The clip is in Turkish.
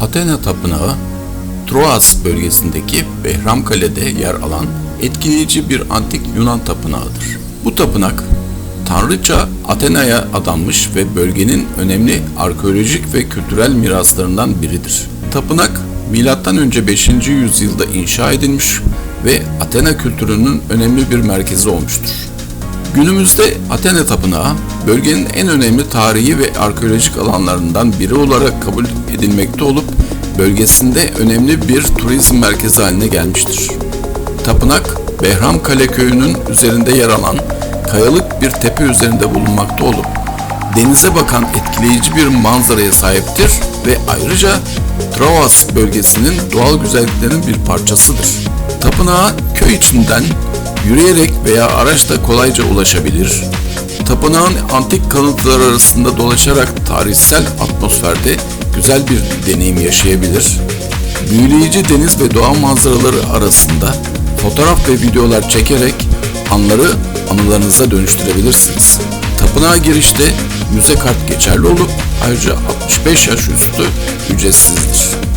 Athena Tapınağı, Troas bölgesindeki Behramkale'de yer alan etkileyici bir antik Yunan tapınağıdır. Bu tapınak, tanrıça Athena'ya adanmış ve bölgenin önemli arkeolojik ve kültürel miraslarından biridir. Tapınak, M.Ö. 5. yüzyılda inşa edilmiş ve Athena kültürünün önemli bir merkezi olmuştur. Günümüzde Athena Tapınağı, bölgenin en önemli tarihi ve arkeolojik alanlarından biri olarak kabul edilmekte olup, bölgesinde önemli bir turizm merkezi haline gelmiştir. Tapınak, Behram Kale köyünün üzerinde yer alan kayalık bir tepe üzerinde bulunmakta olup, denize bakan etkileyici bir manzaraya sahiptir ve ayrıca Travas bölgesinin doğal güzelliklerinin bir parçasıdır. Tapınağa köy içinden yürüyerek veya araçla kolayca ulaşabilir. Tapınağın antik kalıntılar arasında dolaşarak tarihsel atmosferde güzel bir deneyim yaşayabilir. Büyüleyici deniz ve doğa manzaraları arasında fotoğraf ve videolar çekerek anları anılarınıza dönüştürebilirsiniz. Tapınağa girişte müze kart geçerli olup ayrıca 65 yaş üstü ücretsizdir.